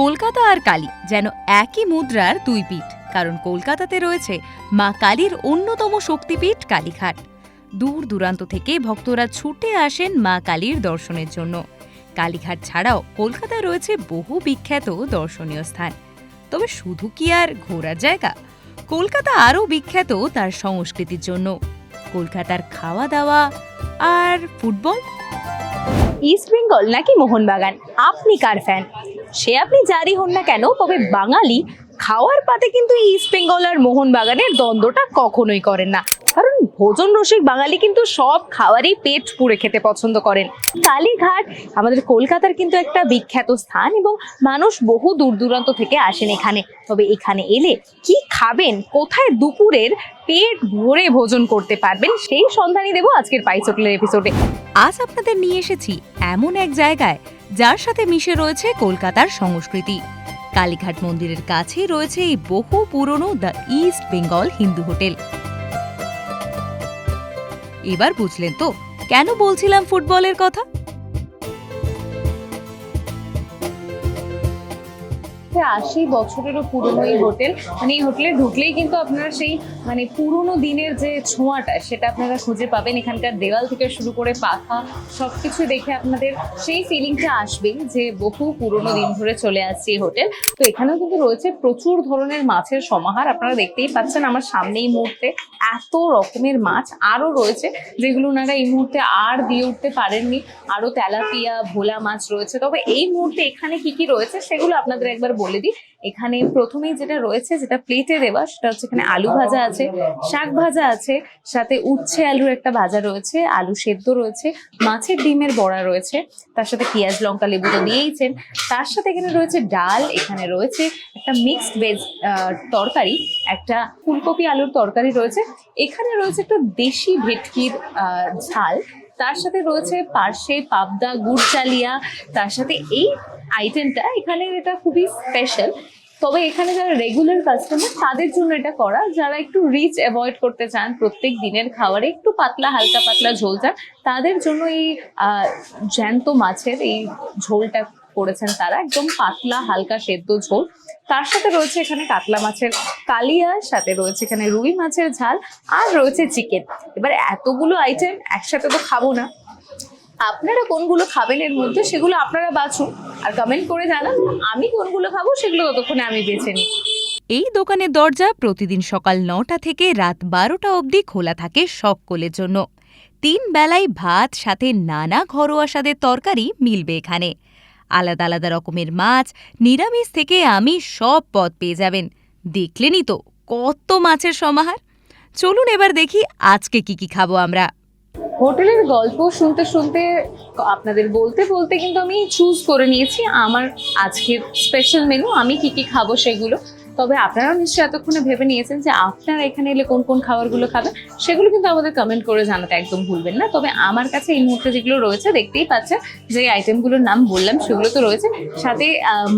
কলকাতা আর কালী যেন একই মুদ্রার দুই পিঠ, কারণ কলকাতাতে রয়েছে মা কালীর অন্যতম শক্তিপীঠ কালীঘাট। দূর দূরান্ত থেকে ভক্তরা ছুটে আসেন মা কালীর দর্শনের জন্য। কালীঘাট ছাড়াও কলকাতায় রয়েছে বহু বিখ্যাত দর্শনীয় স্থান। তবে শুধু কি আর ঘোরার জায়গা? কলকাতা আরও বিখ্যাত তার সংস্কৃতির জন্য। কলকাতার খাওয়া দাওয়া আর ফুটবল? ইস্ট বেঙ্গল নাকি মোহনবাগান? আপনি কার ফ্যান? সে আপনি যারই হন না কেন, তবে বাঙালি খাওয়ার পাতে কিন্তু ইস্ট বেঙ্গল আর মোহনবাগানের দ্বন্দ্বটা কখনোই করেন না। কারণ ভোজন রসিক বাঙালি কিন্তু সব খাবারই পেট পুড়ে খেতে পছন্দ করেন। কালীঘাট, আমাদের কলকাতার কিন্তু একটা বিখ্যাত স্থান এবং মানুষ বহু দূর দূরান্ত থেকে আসেন এখানে। তবে এখানে এলে কি খাবেন, কোথায় দুপুরের পেট ভরে ভোজন করতে পারবেন, সেই সন্ধানই দেবো আজকের পাইস এপিসোডে আজ আপনাদের নিয়ে এসেছি এমন এক জায়গায় যার সাথে মিশে রয়েছে কলকাতার সংস্কৃতি। কালীঘাট মন্দিরের কাছেই রয়েছে এই বহু পুরনো the East Bengal Hindu hotel. এবার বুঝলেন তো, কেন বলছিলাম ফুটবলের কথা? আশি বছরেরও পুরনো এই হোটেল। মানে এই হোটেলে ঢুকলেই কিন্তু আপনারা সেই মানে পুরনো দিনের যে ছোঁয়াটা, সেটা আপনারা খুঁজে পাবেন। এখানকার দেওয়াল থেকে শুরু করে পাখা, সবকিছু দেখে আপনাদের সেই ফিলিংটা আসবেই যে বহু পুরনো দিন ধরে চলে আসছে এই হোটেল। তো এখানেও কিন্তু রয়েছে প্রচুর ধরনের মাছের সমাহার। আপনারা দেখতেই পাচ্ছেন আমার সামনে এই মুহূর্তে এত রকমের মাছ আরও রয়েছে, যেগুলো ওনারা এই মুহূর্তে আর দিয়ে উঠতে পারেননি। আরও তেলাপিয়া, ভোলা মাছ রয়েছে। তবে এই মুহূর্তে এখানে কি কি রয়েছে, সেগুলো আপনাদের একবার বলে দিই। এখানে প্রথমেই যেটা রয়েছে, যেটা প্লেটে দেওয়া, সেটা হচ্ছে এখানে আলু ভাজা আছে শাক ভাজা আছে, সাথে উচ্ছে আলুর একটা ভাজা রয়েছে, আলু সেদ্ধ রয়েছে, মাছের ডিমের বড়া রয়েছে, তার সাথে পেঁয়াজ, লঙ্কা, লেবু তো দিয়েইছেন। তার সাথে এখানে রয়েছে ডাল, এখানে রয়েছে একটা মিক্সড ভেজ তরকারি, একটা ফুলকপি আলুর তরকারি রয়েছে। এখানে রয়েছে একটা দেশি ভেটকির ঝাল, তার সাথে রয়েছে পার্শে পাবদা, গুড় চালিয়া, তার সাথে এই আইটেমটা এখানে এটা খুবই স্পেশাল তবে এখানে যারা রেগুলার কাস্টমার তাদের জন্য এটা করা। যারা একটু রিচ অ্যাভয়েড করতে চান প্রত্যেক দিনের খাবারে, একটু পাতলা, হালকা পাতলা ঝোল চান, তাদের জন্য এই জ্যান্ত মাছের এই ঝোলটা করেছেন তারা। একদম পাতলা, হালকা, সেদ্ধ ঝোল। তার সাথে রয়েছে এখানে কাতলা মাছের কালিয়া, সাথে রয়েছে এখানে রুই মাছের ঝাল, আর রয়েছে চিকেন এবার এতগুলো আইটেম একসাথে তো খাব না। আপনারা কোনগুলো খাবেন এর মধ্যে সেগুলো আপনারা বাছুন আর কমেন্ট করে জানান আমি কোনগুলো খাব সেগুলো ততক্ষণে আমি বেছে নিই। এই দোকানের দরজা প্রতিদিন সকাল নটা থেকে রাত বারোটা অবধি খোলা থাকে সকলের জন্য। তিন বেলায় ভাত, সাথে নানা ঘরোয়া স্বাদের তরকারি মিলবে এখানে। আলাদা আলাদা রকমের মাছ, নিরামিষ থেকে আমি সব পদ পেয়ে যাবেন। দেখলেনই তো কত মাছের সমাহার। চলুন এবার দেখি আজকে কি কি খাব আমরা। হোটেলের গল্প শুনতে শুনতে, আপনাদের বলতে বলতে কিন্তু আমি চুজ করে নিয়েছি। আমার আজকের স্পেশাল মেনু আমি কি কি খাব সেগুলো। তবে আপনারাও নিশ্চয়ই এতক্ষণে ভেবে নিয়েছেন যে আপনারা এখানে এলে কোন কোন খাবারগুলো খাবেন, সেগুলো কিন্তু আমাদের কমেন্ট করে জানাতে একদম ভুলবেন না। তবে আমার কাছে এই মুহূর্তে যেগুলো রয়েছে, দেখতেই পাচ্ছেন যে আইটেমগুলোর নাম বললাম, সেগুলো তো রয়েছে। সাথে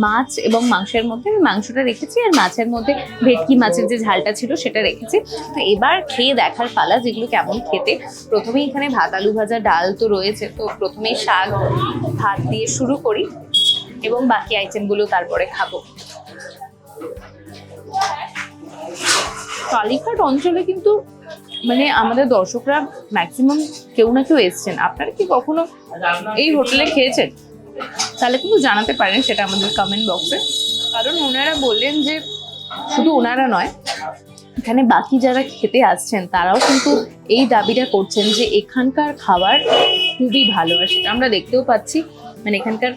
মাছ এবং মাংসের মধ্যে আমি মাংসটা রেখেছি আর মাছের মধ্যে ভেটকি মাছের যে ঝালটা ছিল সেটা রেখেছি। তো এবার খেয়ে দেখার পালা যেগুলো কেমন খেতে। প্রথমেই এখানে ভাত, আলু ভাজা, ডাল তো রয়েছে। তো প্রথমেই শাক, ভাত দিয়ে শুরু করি এবং বাকি আইটেমগুলো তারপরে খাব। কালীঘাট অঞ্চলে কিন্তু মানে আমাদের দর্শকরা ম্যাক্সিমাম কেউ না কেউ এসছেন। আপনারা কি কখনো এই হোটেলে খেয়েছেন? তাহলে কিন্তু জানাতে পারেন, সেটা আমাদের কমেন্ট বক্সে কারণ ওনারা বললেন যে শুধু ওনারা নয়, এখানে বাকি যারা খেতে আসছেন, তারাও কিন্তু এই দাবিটা করছেন যে এখানকার খাবার খুবই ভালো। আর সেটা আমরা দেখতেও পাচ্ছি মানে এখানকার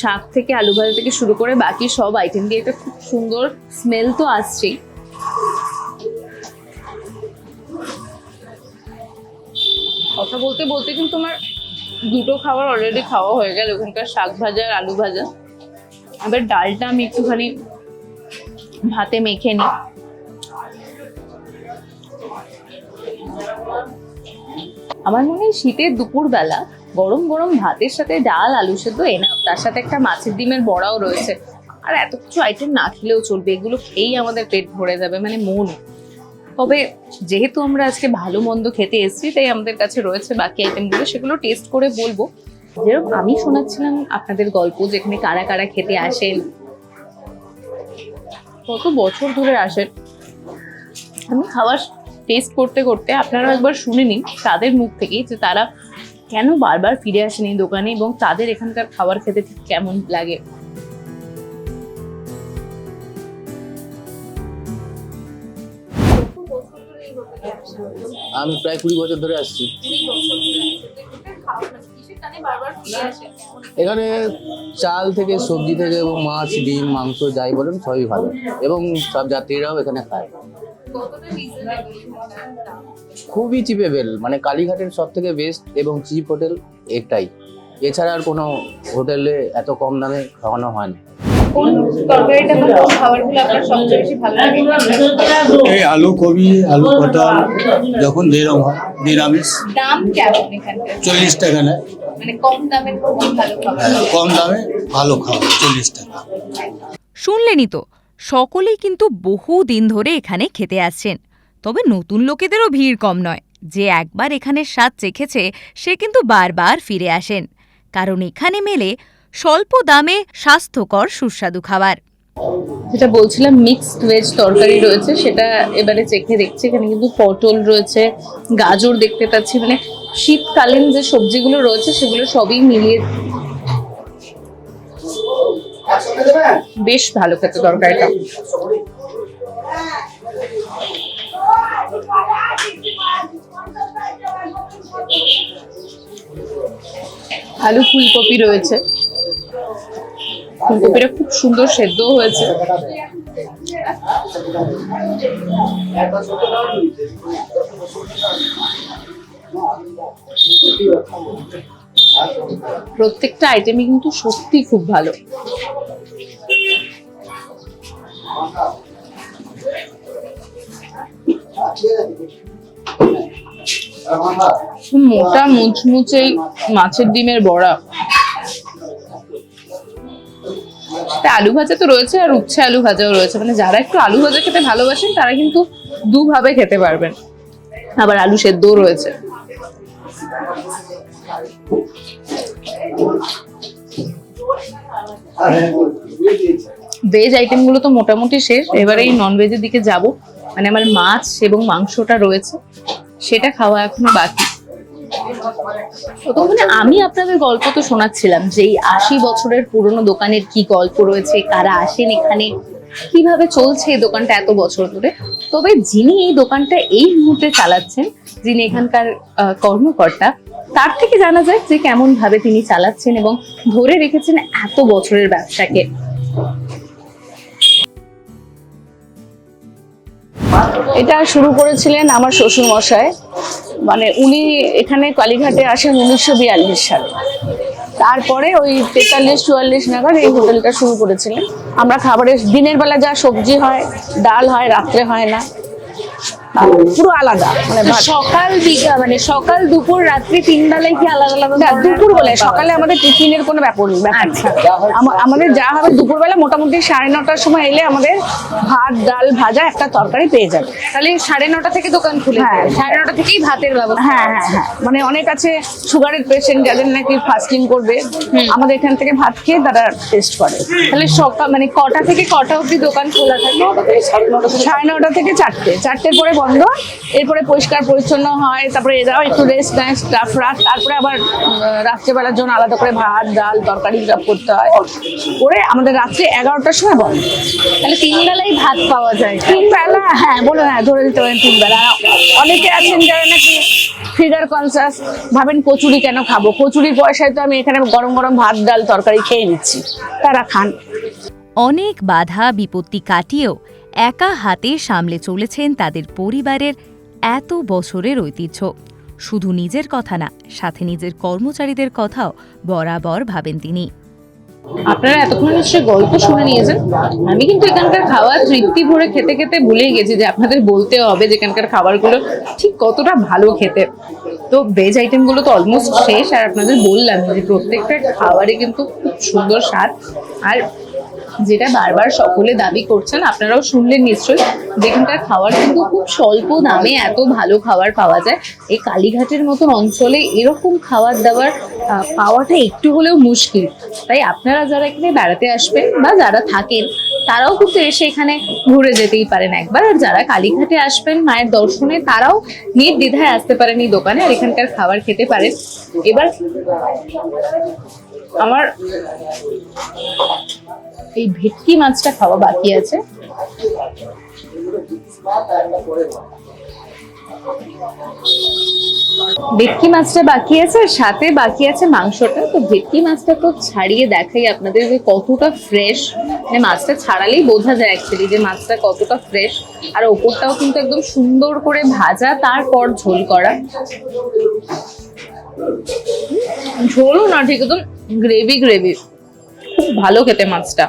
শাক থেকে আলু ভাজা থেকে শুরু করে বাকি সব আইটেম দিয়ে একটা খুব সুন্দর স্মেল তো আসছেই। কথা বলতে বলতে কিন্তু আমার দুটো খাবার অলরেডি খাওয়া হয়ে গেল, ওখানকার শাক ভাজা আর আলু ভাজা। এবার ডালটা আমি একটুখানি ভাতে মেখে নিই। আমার মনে হয় শীতের দুপুরবেলা গরম গরম ভাতের সাথে ডাল, আলু সেদ্ধ এনা তার সাথে একটা মাছের ডিমের বড়াও রয়েছে। আর এত কিছু আইটেম না খেলেও চলবে, এগুলো খেয়েই আমাদের পেট ভরে যাবে মানে মন তবে যেহেতু আমরা আজকে ভালো মন্দ খেতে এসেছি, তাই আমাদের কাছে রয়েছে বাকি আইটেমগুলো সেগুলো টেস্ট করে বলব। যেরকম আমি শোনাচ্ছিলাম আপনাদের গল্প, যেখানে কারা কারা খেতে আসেন, কত বছর ধরে আসেন। আমি খাবার টেস্ট করতে করতে আপনারা একবার শুনে নিন, তাদের মুখ থেকেই যে তারা কেন বারবার ফিরে আসেন এই দোকানে এবং তাদের এখানকার খাবার খেতে ঠিক কেমন লাগে? আমি প্রায় কুড়ি বছর ধরে আসছি। এখানে চাল থেকে সবজি থেকে এবং মাছ, ডিম, মাংস, যাই বলেন, সবই ভালো। এবং সব যাত্রীরাও এখানে খায়। খুবই চিপেবেল মানে কালীঘাটের সব থেকে বেস্ট এবং চিপ হোটেল এটাই এছাড়া আর কোনো হোটেলে এত কম দামে খাওয়ানো হয় না। এই আলু কবি আলু পটল যখন হয় নিরামিষ। দাম কেমন এখানকার? চল্লিশ টাকা নেয়। মানে কম হ্যাঁ, কম দামে ভালো খাওয়া চল্লিশ টাকা। শুনলেনই তো সকলেই কিন্তু বহু দিন ধরে এখানে খেতে আসছেন। তবে নতুন লোকেদেরও ভিড় কম নয়। যে একবার এখানে স্বাদ চেখেছে, সে কিন্তু বারবার ফিরে আসেন। কারণ এখানে মেলে স্বল্প দামে স্বাস্থ্যকর সুস্বাদু খাবার। যেটা বলছিলাম মিক্সড ভেজ তরকারি রয়েছে, সেটা এবারে চেখে দেখছি। এখানে কিন্তু পটল রয়েছে, গাজর দেখতে পাচ্ছি। মানে শীতকালীন যে সবজিগুলো রয়েছে, সেগুলো সবই মিলিয়ে বেশ ভালো খেতে দরকার এটা আলু ফুলকপি রয়েছে। ফুলকপিটা খুব সুন্দর সেদ্ধ হয়েছে। প্রত্যেকটা আইটেমই কিন্তু সত্যি খুব ভালো। মোটা, মুচমুচে মাছের ডিমের বড়া। আলু ভাজা তো রয়েছে, আর উচ্ছে আলু ভাজাও রয়েছে। মানে যারা একটু আলু ভাজা খেতে ভালোবাসেন, তারা কিন্তু দুভাবে খেতে পারবেন। আবার আলু সেদ্ধও রয়েছে। ভেজ আইটেমগুলো তো মোটামুটি শেষ। এবারে এই নন ভেজের দিকে যাব। মানে আমার মাছ এবং মাংসটা রয়েছে। সেটা খাওয়া এখনও বাকি। মানে আমি আপনাদের গল্প তো শোনাচ্ছিলাম যে এই আশি বছরের পুরনো দোকানের কি গল্প রয়েছে, কারা আসেন এখানে, কীভাবে চলছে এই দোকানটা এত বছর ধরে। তবে যিনি এই দোকানটা এই মুহূর্তে চালাচ্ছেন, যিনি এখানকার কর্মকর্তা তার থেকে জানা যায় যে কেমন ভাবে তিনি চালাচ্ছেন এবং ধরে রেখেছেন এত বছরের ব্যবসাকে। এটা শুরু করেছিলেন আমার শ্বশুর মশাই মানে উনি এখানে কালীঘাটে আসেন উনিশশো বিয়াল্লিশ সালে। তারপরে ওই তেতাল্লিশ, চুয়াল্লিশ নাগাদ এই হোটেলটা শুরু করেছিলেন। আমরা খাবারের দিনের বেলা যা সবজি হয়, ডাল হয়, রাত্রে হয় না। পুরো আলাদা মানে সকাল মানে সকাল দুপুর রাত্রি তিন বেলায় কি আলাদা আলাদা দুপুর বলে সকালে আমাদের টিফিনের কোনো ব্যাপার নেই। আচ্ছা। আমা- আমাদের যা হবে দুপুরবেলা মোটামুটি সাড়ে নটার সময় এলে আমাদের ভাত ডাল ভাজা একটা তরকারি পেয়ে যাবে। তাহলে সাড়ে নটা থেকে দোকান খুলে হ্যাঁ। সাড়ে নটা থেকেই ভাতের ব্যবস্থা হ্যাঁ হ্যাঁ হ্যাঁ। মানে অনেক আছে সুগারের পেশেন্ট যাদের নাকি ফাস্টিং করবে। আমাদের এখান থেকে ভাত খেয়ে তারা টেস্ট করে। তাহলে সকাল মানে কটা থেকে কটা অবধি দোকান খোলা থাকে? সাড়ে নটা থেকে চারটে। চারটের পরে বন্ধ। এরপরে পরিষ্কার পরিচ্ছন্ন হয় তারপরে এরাও একটু রেস্ট নেয় স্টাফ রাত তারপরে আবার রাত্রেবেলার জন্য আলাদা করে ভাত ডাল তরকারি সব করতে হয়। করে আমাদের রাত্রে এগারোটার সময় বন্ধ। তাহলে তিন বেলায় ভাত পাওয়া যায়। তিন বেলা হ্যাঁ বলো হ্যাঁ ধরে দিতে পারেন তিন বেলা। অনেকে আছেন যারা নাকি ফিগার কনসাস ভাবেন কচুরি কেন খাব? কচুরির পয়সায় তো আমি এখানে গরম গরম ভাত ডাল তরকারি খেয়ে নিচ্ছি। তারা খান। অনেক বাধা বিপত্তি কাটিয়েও একা হাতে সামলে চলেছেন তাদের পরিবারের এত বছরের ঐতিহ্য। শুধু নিজের কথা না, সাথে নিজের কর্মচারীদের কথাও বরাবর ভাবেন তিনি। আপনারা এতক্ষণ নিশ্চয়ই গল্প শুনে নিয়েছেন। আমি কিন্তু এখানকার খাওয়া তৃপ্তি ভরে খেতে খেতে ভুলেই গেছি যে আপনাদের বলতে হবে যে এখানকার খাবারগুলো ঠিক কতটা ভালো খেতে। তো ভেজ আইটেমগুলো তো অলমোস্ট শেষ, আর আপনাদের বললাম যে প্রত্যেকটা খাবারে কিন্তু খুব সুন্দর স্বাদ। আর যেটা বারবার সকলে দাবি করছেন, আপনারাও শুনলেন নিশ্চয়ই, যেখানকার খাবার কিন্তু খুব স্বল্প দামে এত ভালো খাবার পাওয়া যায়। এই কালীঘাটের মতন অঞ্চলে এরকম খাবার দাবার পাওয়াটা একটু হলেও মুশকিল। তাই আপনারা যারা এখানে বেড়াতে আসবেন বা যারা থাকেন তারাও কিন্তু এসে এখানে ঘুরে যেতেই পারেন একবার। আর যারা কালীঘাটে আসবেন, মায়ের দর্শনে, তারাও নির্দ্বিধায় আসতে পারেন এই দোকানে আর এখানকার খাবার খেতে পারেন। এবার আমার এই ভেটকি মাছটা খাওয়া বাকি আছে। ভেটকি মাছটা বাকি আছে, আর সাথে বাকি আছে মাংসটা। তো ভেটকি মাছটা তো ছাড়িয়ে দেখাই আপনাদের যে কতটা ফ্রেশ মানে মাছটা ছাড়ালেই বোঝা যায় অ্যাকচুয়ালি যে মাছটা কতটা ফ্রেশ আর ওপরটাও কিন্তু একদম সুন্দর করে ভাজা, তারপর ঝোল করা। ঝোলও না, ঠিক একদম গ্রেভি গ্রেভি খুব ভালো খেতে মাছটা।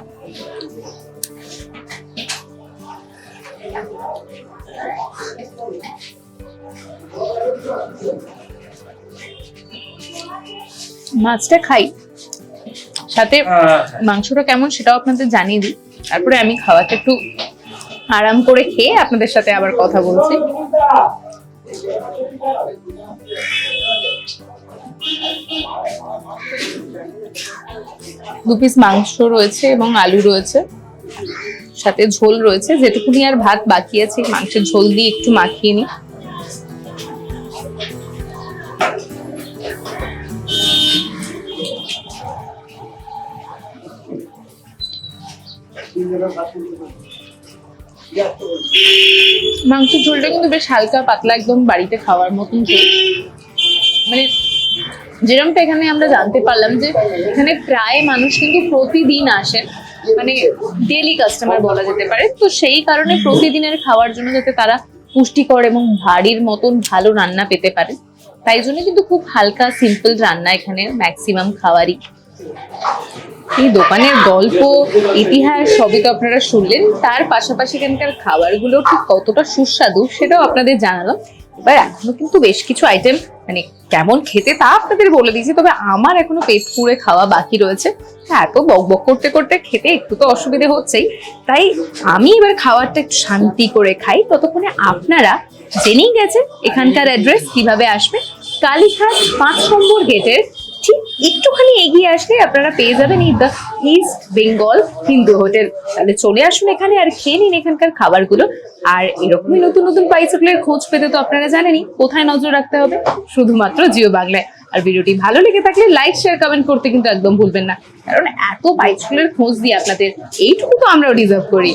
মাছটা খাই। সাথে মাংসটা কেমন সেটাও আপনাদের জানিয়ে দিই। তারপরে আমি খাওয়াটা একটু আরাম করে খেয়ে আপনাদের সাথে আবার কথা বলছি। দু পিস মাংস রয়েছে এবং আলু রয়েছে। সাথে ঝোল রয়েছে। যেটুকুনি আর ভাত বাকি আছে মাংসের ঝোল দিয়ে একটু মাখিয়ে নিই। মাংসের ঝোলটা কিন্তু বেশ হালকা পাতলা একদম বাড়িতে খাওয়ার মতন ঝোল। মানে যেরকমটা এখানে আমরা জানতে পারলাম যে এখানে প্রায় মানুষ কিন্তু প্রতিদিন আসেন। মানে ডেলি কাস্টমার বলা যেতে পারে। তো সেই কারণে প্রতিদিনের খাওয়ার জন্য যাতে তারা পুষ্টিকর এবং ভারীর মতন ভালো রান্না পেতে পারে। তাই জন্য কিন্তু খুব হালকা সিম্পল রান্না এখানে ম্যাক্সিমাম খাওয়ারই। এই দোকানের গল্প ইতিহাস সবই তো আপনারা শুনলেন। তার পাশাপাশি এখানকার খাবারগুলো ঠিক কতটা সুস্বাদু সেটাও আপনাদের জানালাম। এবার এখনও কিন্তু বেশ কিছু আইটেম মানে কেমন খেতে তা আপনাদের বলে দিয়েছি তবে আমার এখনও পেট পুড়ে খাওয়া বাকি রয়েছে। হ্যাঁ, এত বক বক করতে করতে খেতে একটু তো অসুবিধে হচ্ছেই। তাই আমি এবার খাবারটা একটু শান্তি করে খাই। ততক্ষণে আপনারা জেনেই গেছেন এখানকার অ্যাড্রেস কীভাবে আসবে। কালীঘাট পাঁচ নম্বর গেটের একটুখানি এগিয়ে আসলে আপনারা পেয়ে যাবেন এই the East Bengal Hindu hotel তাহলে চলে আসুন এখানে আর খেয়ে নিন এখানকার খাবারগুলো। আর এরকমই নতুন নতুন বাইসাইকেলের খোঁজ পেতে তো আপনারা জানেনই, কোথায় নজর রাখতে হবে? শুধুমাত্র জিও বাংলায় আর ভিডিওটি ভালো লেগে থাকলে লাইক শেয়ার কমেন্ট করতে কিন্তু একদম ভুলবেন না। কারণ এত বাইসাইকেলের খোঁজ দিয়ে আপনাদের, এইটুকু তো আমরাও ডিজার্ভ করি।